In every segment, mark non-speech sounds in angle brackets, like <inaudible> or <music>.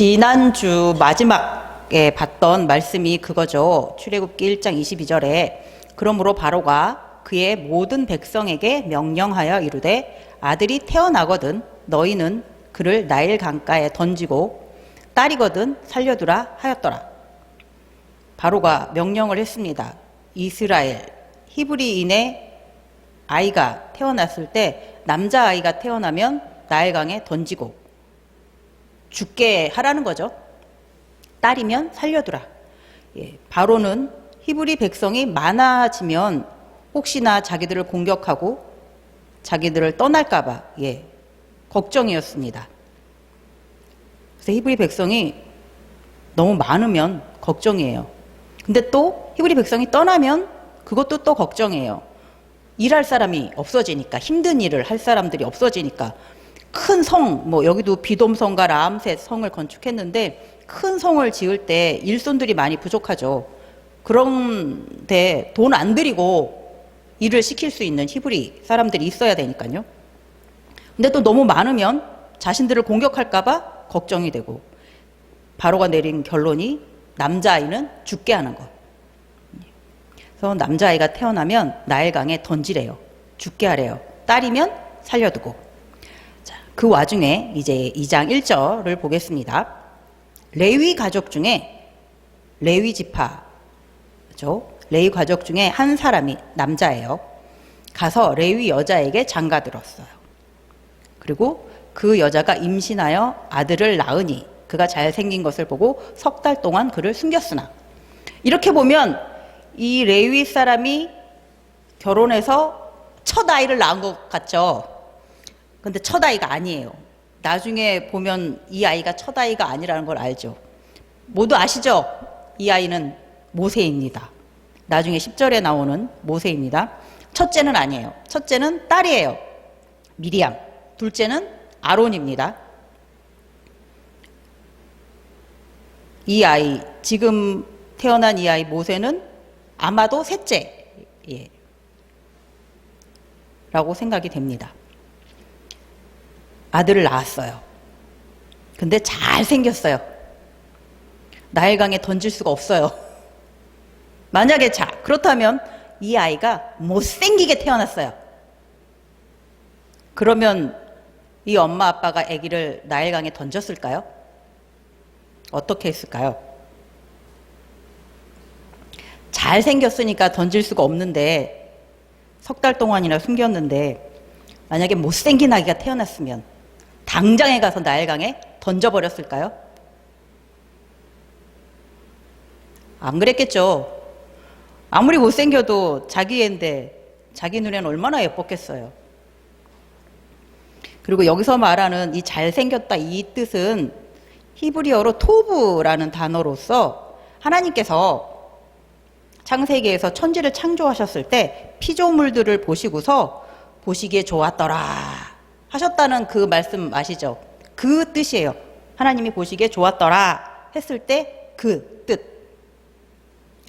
지난주 마지막에 봤던 말씀이 그거죠. 출애굽기 1장 22절에 그러므로 바로가 그의 모든 백성에게 명령하여 이르되 아들이 태어나거든 너희는 그를 나일 강가에 던지고 딸이거든 살려두라 하였더라. 바로가 명령을 했습니다. 이스라엘 히브리인의 아이가 태어났을 때 남자 아이가 태어나면 나일강에 던지고 죽게 하라는 거죠. 딸이면 살려두라. 예, 바로는 히브리 백성이 많아지면 혹시나 자기들을 공격하고 자기들을 떠날까봐 예, 걱정이었습니다. 그래서 히브리 백성이 너무 많으면 걱정이에요. 근데 또 히브리 백성이 떠나면 그것도 또 걱정이에요. 일할 사람이 없어지니까 힘든 일을 할 사람들이 없어지니까 큰 성, 뭐 여기도 비돔성과 라암셋 성을 건축했는데 큰 성을 지을 때 일손들이 많이 부족하죠. 그런데 돈 안 들이고 일을 시킬 수 있는 히브리 사람들이 있어야 되니까요. 근데 또 너무 많으면 자신들을 공격할까봐 걱정이 되고 바로가 내린 결론이 남자아이는 죽게 하는 것. 그래서 남자아이가 태어나면 나일강에 던지래요. 죽게 하래요. 딸이면 살려두고. 자, 그 와중에 이제 2장 1절을 보겠습니다. 레위 가족 중에 레위 지파죠. 레위 가족 중에 한 사람이 남자예요. 가서 레위 여자에게 장가 들었어요. 그리고 그 여자가 임신하여 아들을 낳으니 그가 잘생긴 것을 보고 석 달 동안 그를 숨겼으나 이렇게 보면 이 레위 사람이 결혼해서 첫 아이를 낳은 것 같죠. 근데 첫 아이가 아니에요. 나중에 보면 이 아이가 첫 아이가 아니라는 걸 알죠. 모두 아시죠? 이 아이는 모세입니다. 나중에 10절에 나오는 모세입니다. 첫째는 아니에요. 첫째는 딸이에요. 미리암. 둘째는 아론입니다. 이 아이, 지금 태어난 이 아이 모세는 아마도 셋째, 예. 라고 생각이 됩니다. 아들을 낳았어요. 근데 잘 생겼어요. 나일강에 던질 수가 없어요. <laughs> 만약에 자, 그렇다면 이 아이가 못생기게 태어났어요. 그러면 이 엄마 아빠가 아기를 나일강에 던졌을까요? 어떻게 했을까요? 잘 생겼으니까 던질 수가 없는데 석 달 동안이나 숨겼는데 만약에 못생긴 아기가 태어났으면 당장에 가서 나일강에 던져버렸을까요? 안 그랬겠죠. 아무리 못생겨도 자기 애인데 자기 눈에는 얼마나 예뻤겠어요. 그리고 여기서 말하는 이 잘생겼다 이 뜻은 히브리어로 토브라는 단어로서 하나님께서 창세기에서 천지를 창조하셨을 때 피조물들을 보시고서 보시기에 좋았더라 하셨다는 그 말씀 아시죠? 그 뜻이에요. 하나님이 보시기에 좋았더라 했을 때 그 뜻.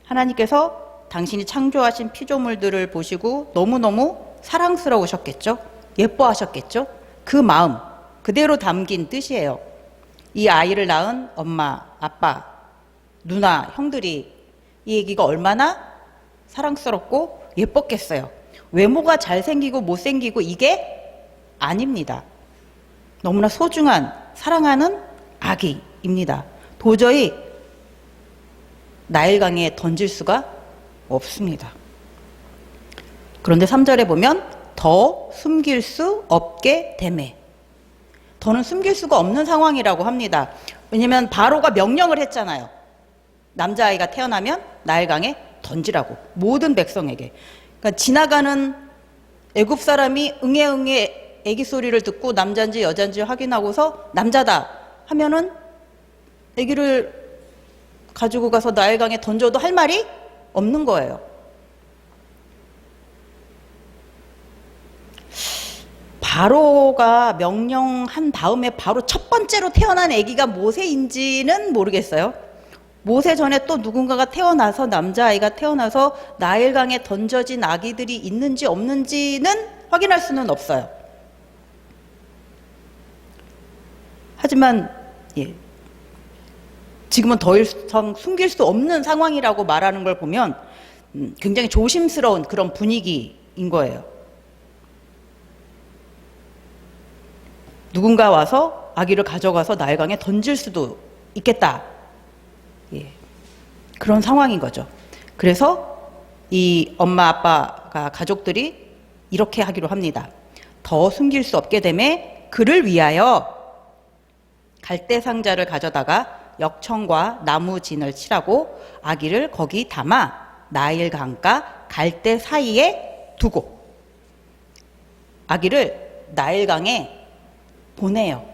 하나님께서 당신이 창조하신 피조물들을 보시고 너무너무 사랑스러우셨겠죠? 예뻐하셨겠죠? 그 마음 그대로 담긴 뜻이에요. 이 아이를 낳은 엄마, 아빠, 누나, 형들이 이 얘기가 얼마나 사랑스럽고 예뻤겠어요. 외모가 잘생기고 못생기고 이게 아닙니다. 너무나 소중한 사랑하는 아기입니다. 도저히 나일강에 던질 수가 없습니다. 그런데 3절에 보면 더 숨길 수 없게 되매. 더는 숨길 수가 없는 상황이라고 합니다. 왜냐면 바로가 명령을 했잖아요. 남자아이가 태어나면 나일강에 던지라고 모든 백성에게. 그러니까 지나가는 애굽 사람이 응애 응애 애기 소리를 듣고 남자인지 여자인지 확인하고서 남자다 하면은 애기를 가지고 가서 나일강에 던져도 할 말이 없는 거예요. 바로가 명령한 다음에 바로 첫 번째로 태어난 아기가 모세인지는 모르겠어요. 모세 전에 또 누군가가 태어나서 남자아이가 태어나서 나일강에 던져진 아기들이 있는지 없는지는 확인할 수는 없어요. 하지만 예, 지금은 더 이상 숨길 수 없는 상황이라고 말하는 걸 보면 음, 굉장히 조심스러운 그런 분위기인 거예요. 누군가 와서 아기를 가져가서 나일강에 던질 수도 있겠다. 예. 그런 상황인 거죠. 그래서 이 엄마 아빠가 가족들이 이렇게 하기로 합니다. 더 숨길 수 없게 되매 그를 위하여 갈대 상자를 가져다가 역청과 나무 진을 칠하고 아기를 거기 담아 나일 강가 갈대 사이에 두고 아기를 나일 강에 보내요.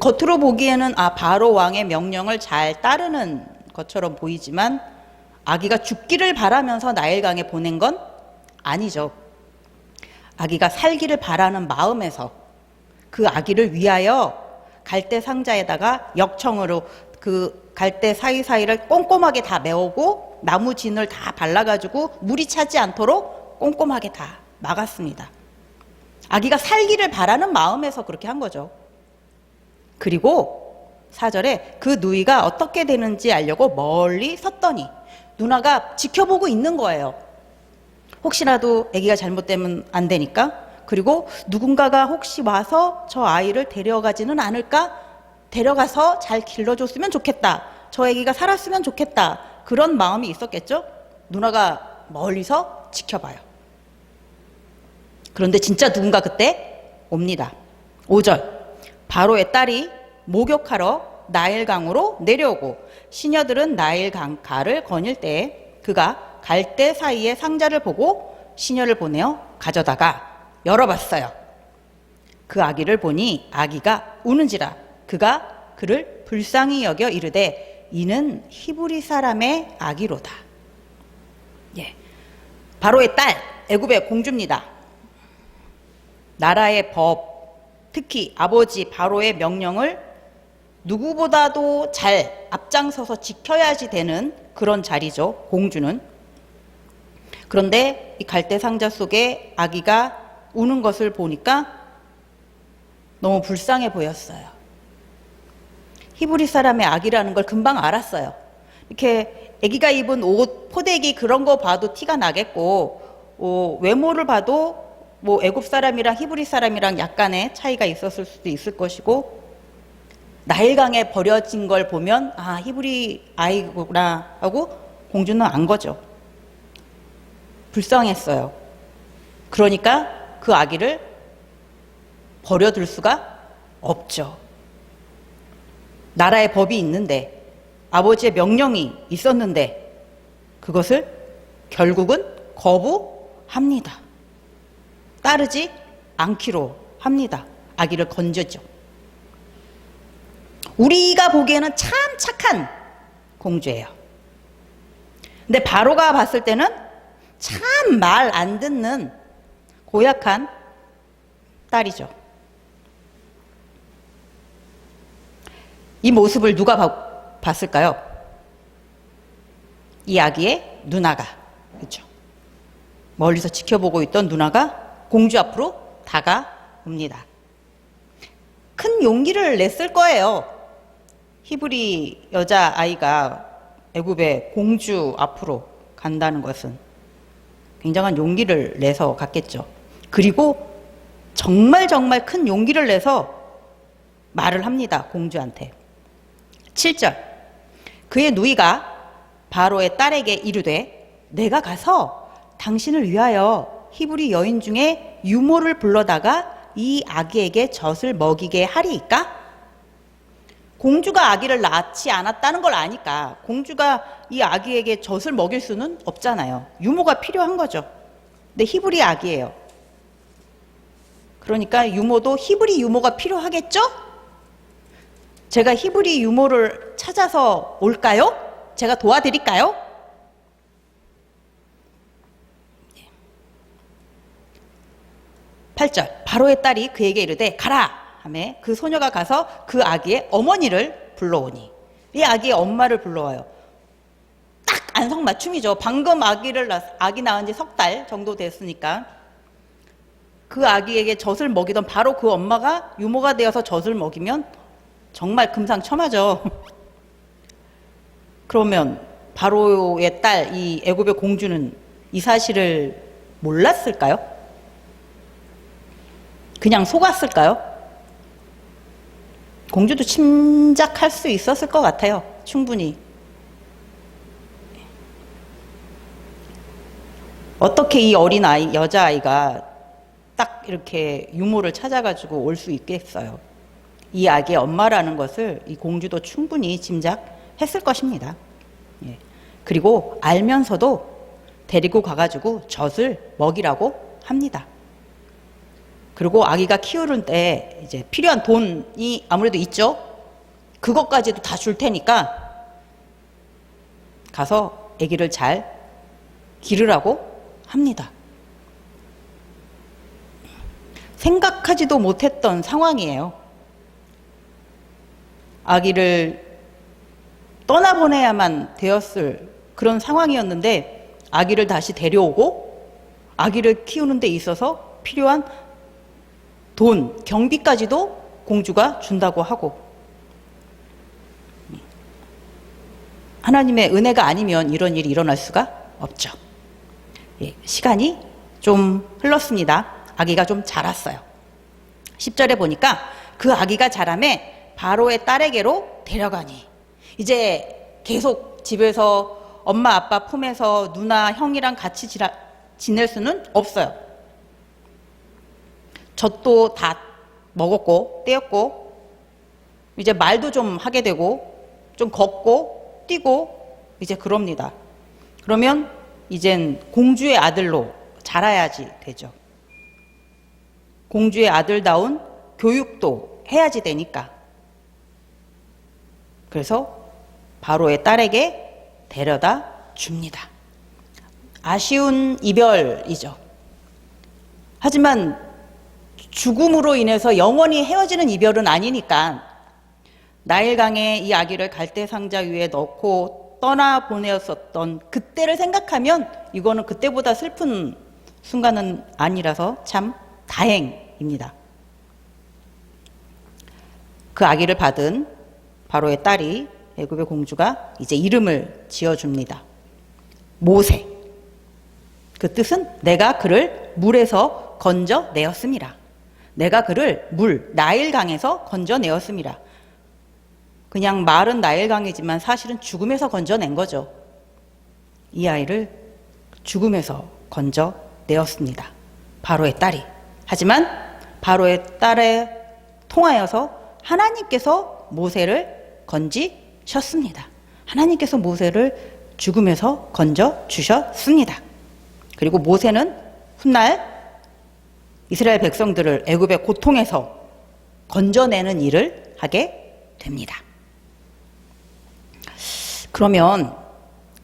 겉으로 보기에는 아 바로 왕의 명령을 잘 따르는 것처럼 보이지만 아기가 죽기를 바라면서 나일강에 보낸 건 아니죠. 아기가 살기를 바라는 마음에서 그 아기를 위하여 갈대 상자에다가 역청으로 그 갈대 사이사이를 꼼꼼하게 다 메우고 나무 진을 다 발라가지고 물이 차지 않도록 꼼꼼하게 다 막았습니다. 아기가 살기를 바라는 마음에서 그렇게 한 거죠. 그리고 사절에 그 누이가 어떻게 되는지 알려고 멀리 섰더니 누나가 지켜보고 있는 거예요. 혹시라도 아기가 잘못되면 안 되니까. 그리고 누군가가 혹시 와서 저 아이를 데려가지는 않을까? 데려가서 잘 길러줬으면 좋겠다. 저 아기가 살았으면 좋겠다. 그런 마음이 있었겠죠? 누나가 멀리서 지켜봐요. 그런데 진짜 누군가 그때 옵니다. 5절. 바로의 딸이 목욕하러 나일강으로 내려오고 시녀들은 나일강 가를 거닐 때에 그가 갈대 사이에 상자를 보고 시녀를 보내어 가져다가 열어봤어요. 그 아기를 보니 아기가 우는지라 그가 그를 불쌍히 여겨 이르되 이는 히브리 사람의 아기로다. 예. 바로의 딸 애굽의 공주입니다. 나라의 법, 특히 아버지 바로의 명령을 누구보다도 잘 앞장서서 지켜야지 되는 그런 자리죠. 공주는. 그런데 이 갈대 상자 속에 아기가 우는 것을 보니까 너무 불쌍해 보였어요. 히브리 사람의 아기라는 걸 금방 알았어요. 이렇게 아기가 입은 옷, 포대기 그런 거 봐도 티가 나겠고 어, 외모를 봐도 뭐 애굽 사람이랑 히브리 사람이랑 약간의 차이가 있었을 수도 있을 것이고 나일강에 버려진 걸 보면 아 히브리 아이구나 하고 공주는 안 거죠. 불쌍했어요. 그러니까 그 아기를 버려둘 수가 없죠. 나라의 법이 있는데 아버지의 명령이 있었는데 그것을 결국은 거부합니다. 따르지 않기로 합니다. 아기를 건졌죠. 우리가 보기에는 참 착한 공주예요. 근데 바로가 봤을 때는 참 말 안 듣는 고약한 딸이죠. 이 모습을 누가 봐, 봤을까요? 이 아기의 누나가 그렇죠. 멀리서 지켜보고 있던 누나가 공주 앞으로 다가옵니다. 큰 용기를 냈을 거예요. 히브리 여자 아이가 애굽의 공주 앞으로 간다는 것은 굉장한 용기를 내서 갔겠죠. 그리고 정말 정말 큰 용기를 내서 말을 합니다. 공주한테. 7절. 그의 누이가 바로의 딸에게 이르되 내가 가서 당신을 위하여 히브리 여인 중에 유모를 불러다가 이 아기에게 젖을 먹이게 하리이까? 공주가 아기를 낳지 않았다는 걸 아니까 공주가 이 아기에게 젖을 먹일 수는 없잖아요. 유모가 필요한 거죠. 근데 히브리 아기예요. 그러니까 유모도 히브리 유모가 필요하겠죠? 제가 히브리 유모를 찾아서 올까요? 제가 도와드릴까요? 8절 바로의 딸이 그에게 이르되 가라 하매 그 소녀가 가서 그 아기의 어머니를 불러오니 이 아기의 엄마를 불러와요. 딱 안성맞춤이죠. 방금 아기를 낳, 아기 낳은 지 석 달 정도 됐으니까 그 아기에게 젖을 먹이던 바로 그 엄마가 유모가 되어서 젖을 먹이면 정말 금상첨화죠. <laughs> 그러면 바로의 딸 이 애굽의 공주는 이 사실을 몰랐을까요? 그냥 속았을까요? 공주도 침작할 수 있었을 것 같아요. 충분히. 어떻게 이 어린 아이, 여자아이가 딱 이렇게 유모를 찾아가지고 올 수 있겠어요. 이 아기의 엄마라는 것을 이 공주도 충분히 짐작했을 것입니다. 예. 그리고 알면서도 데리고 가가지고 젖을 먹이라고 합니다. 그리고 아기가 키우는 때 이제 필요한 돈이 아무래도 있죠. 그것까지도 다 줄 테니까 가서 아기를 잘 기르라고 합니다. 생각하지도 못했던 상황이에요. 아기를 떠나보내야만 되었을 그런 상황이었는데 아기를 다시 데려오고 아기를 키우는 데 있어서 필요한 돈, 경비까지도 공주가 준다고 하고 하나님의 은혜가 아니면 이런 일이 일어날 수가 없죠. 예, 시간이 좀 흘렀습니다. 아기가 좀 자랐어요. 10절에 보니까 그 아기가 자라매 바로의 딸에게로 데려가니 이제 계속 집에서 엄마 아빠 품에서 누나 형이랑 같이 지라, 지낼 수는 없어요. 젖도 다 먹었고 떼었고 이제 말도 좀 하게 되고 좀 걷고 뛰고 이제 그럽니다. 그러면 이젠 공주의 아들로 자라야지 되죠. 공주의 아들다운 교육도 해야지 되니까. 그래서 바로의 딸에게 데려다 줍니다. 아쉬운 이별이죠. 하지만 죽음으로 인해서 영원히 헤어지는 이별은 아니니까 나일강에 이 아기를 갈대 상자 위에 넣고 떠나 보내었었던 그때를 생각하면 이거는 그때보다 슬픈 순간은 아니라서 참 다행입니다. 그 아기를 받은 바로의 딸이 애굽의 공주가 이제 이름을 지어줍니다. 모세. 그 뜻은 내가 그를 물에서 건져내었습니다. 내가 그를 물, 나일강에서 건져내었습니다. 그냥 말은 나일강이지만 사실은 죽음에서 건져낸 거죠. 이 아이를 죽음에서 건져내었습니다. 바로의 딸이. 하지만 바로의 딸에 통하여서 하나님께서 모세를 건지셨습니다. 하나님께서 모세를 죽음에서 건져 주셨습니다. 그리고 모세는 훗날 이스라엘 백성들을 애굽의 고통에서 건져내는 일을 하게 됩니다. 그러면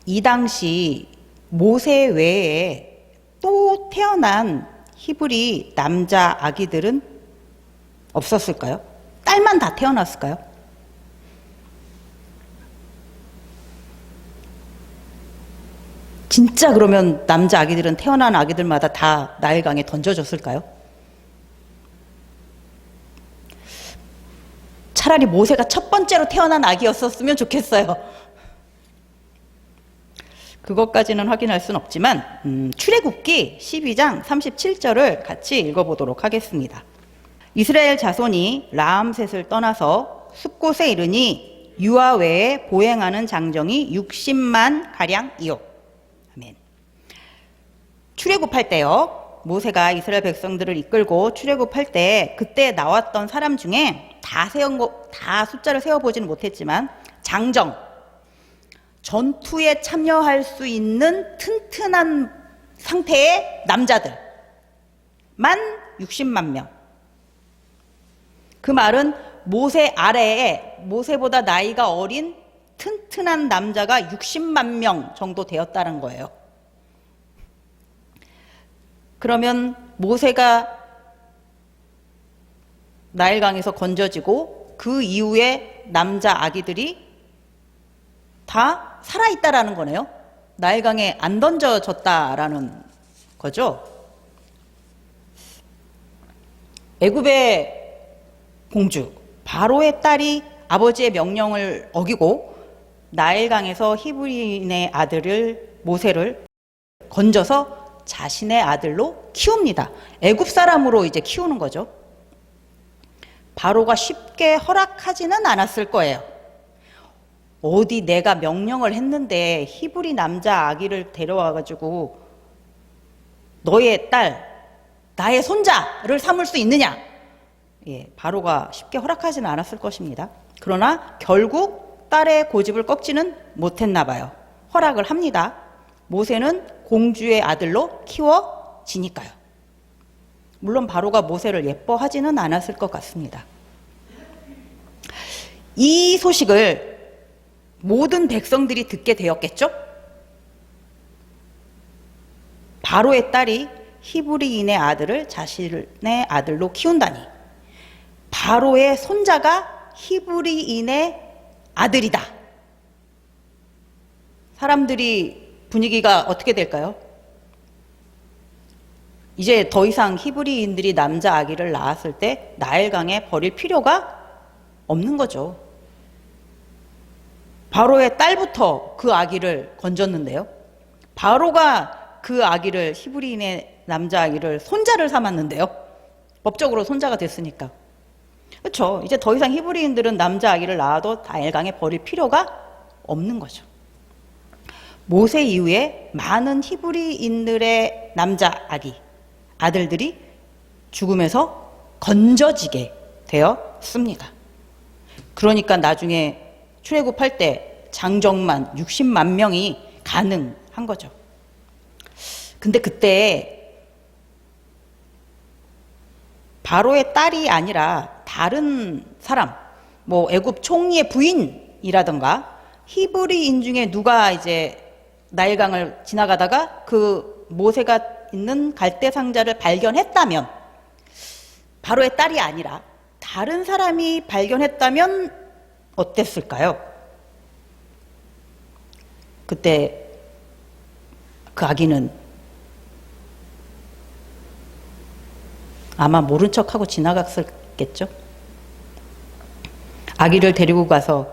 이 당시 모세 외에 또 태어난 히브리 남자 아기들은 없었을까요? 딸만 다 태어났을까요? 진짜 그러면 남자 아기들은 태어난 아기들마다 다 나일강에 던져졌을까요? 차라리 모세가 첫 번째로 태어난 아기였었으면 좋겠어요. 그것까지는 확인할 수는 없지만 음, 출애굽기 12장 37절을 같이 읽어보도록 하겠습니다. 이스라엘 자손이 라암셋을 떠나서 숲곳에 이르니 유아 외에 보행하는 장정이 60만 가량이요. 아멘. 출애굽할 때요. 모세가 이스라엘 백성들을 이끌고 출애굽할 때 그때 나왔던 사람 중에 다 세운 거, 다 숫자를 세어보지는 못했지만 장정, 전투에 참여할 수 있는 튼튼한 상태의 남자들만 60만 명. 그 말은 모세 아래에 모세보다 나이가 어린 튼튼한 남자가 60만 명 정도 되었다는 거예요. 그러면 모세가 나일강에서 건져지고 그 이후에 남자 아기들이 다 살아있다라는 거네요. 나일강에 안 던져졌다라는 거죠. 애굽의 공주 바로의 딸이 아버지의 명령을 어기고 나일강에서 히브리인의 아들을 모세를 건져서 자신의 아들로 키웁니다. 애굽 사람으로 이제 키우는 거죠. 바로가 쉽게 허락하지는 않았을 거예요. 어디 내가 명령을 했는데 히브리 남자 아기를 데려와 가지고 너의 딸 나의 손자를 삼을 수 있느냐? 예, 바로가 쉽게 허락하지는 않았을 것입니다. 그러나 결국 딸의 고집을 꺾지는 못했나 봐요. 허락을 합니다. 모세는 공주의 아들로 키워지니까요. 물론 바로가 모세를 예뻐하지는 않았을 것 같습니다. 이 소식을 모든 백성들이 듣게 되었겠죠? 바로의 딸이 히브리인의 아들을 자신의 아들로 키운다니. 바로의 손자가 히브리인의 아들이다. 사람들이 분위기가 어떻게 될까요? 이제 더 이상 히브리인들이 남자 아기를 낳았을 때 나일강에 버릴 필요가 없는 거죠. 바로의 딸부터 그 아기를 건졌는데요. 바로가 그 아기를 히브리인의 남자 아기를 손자를 삼았는데요. 법적으로 손자가 됐으니까. 그렇죠. 이제 더 이상 히브리인들은 남자 아기를 낳아도 나일강에 버릴 필요가 없는 거죠. 모세 이후에 많은 히브리인들의 남자 아기, 아들들이 죽음에서 건져지게 되었습니다. 그러니까 나중에 출애굽할 때 장정만 60만 명이 가능한 거죠. 근데 그때 바로의 딸이 아니라 다른 사람, 뭐 애굽 총리의 부인이라던가 히브리인 중에 누가 이제 나일강을 지나가다가 그 모세가 있는 갈대 상자를 발견했다면 바로의 딸이 아니라 다른 사람이 발견했다면 어땠을까요? 그때 그 아기는 아마 모른 척하고 지나갔었겠죠. 아기를 데리고 가서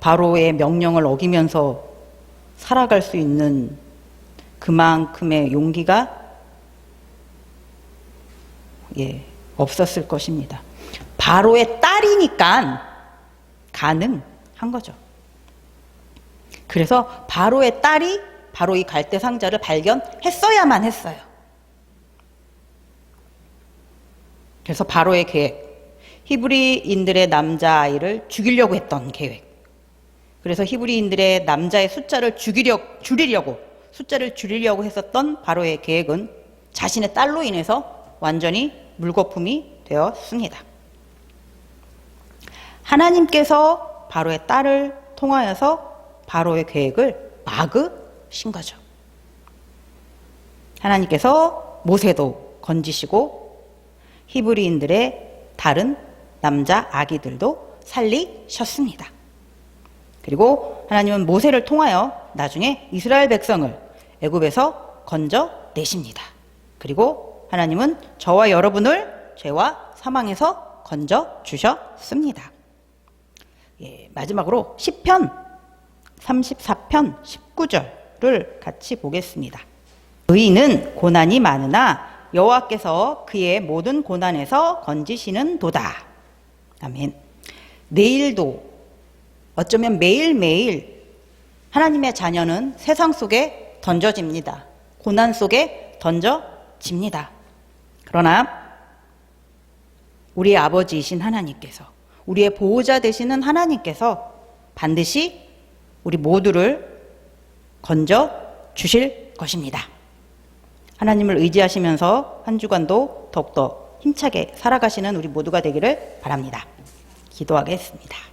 바로의 명령을 어기면서 살아갈 수 있는 그만큼의 용기가 예, 없었을 것입니다. 바로의 딸이니까 가능한 거죠. 그래서 바로의 딸이 바로 이 갈대 상자를 발견했어야만 했어요. 그래서 바로의 계획, 히브리인들의 남자아이를 죽이려고 했던 계획. 그래서 히브리인들의 남자의 숫자를 죽이려, 줄이려고, 숫자를 줄이려고 했었던 바로의 계획은 자신의 딸로 인해서 완전히 물거품이 되었습니다. 하나님께서 바로의 딸을 통하여서 바로의 계획을 막으신 거죠. 하나님께서 모세도 건지시고 히브리인들의 다른 남자 아기들도 살리셨습니다. 그리고 하나님은 모세를 통하여 나중에 이스라엘 백성을 애굽에서 건져 내십니다. 그리고 하나님은 저와 여러분을 죄와 사망에서 건져 주셨습니다. 예, 마지막으로 10편 34편 19절을 같이 보겠습니다. 의인은 고난이 많으나 여호와께서 그의 모든 고난에서 건지시는 도다. 아멘. 내일도 어쩌면 매일매일 하나님의 자녀는 세상 속에 던져집니다. 고난 속에 던져집니다. 그러나 우리 아버지이신 하나님께서 우리의 보호자 되시는 하나님께서 반드시 우리 모두를 건져 주실 것입니다. 하나님을 의지하시면서 한 주간도 더욱더 힘차게 살아가시는 우리 모두가 되기를 바랍니다. 기도하겠습니다.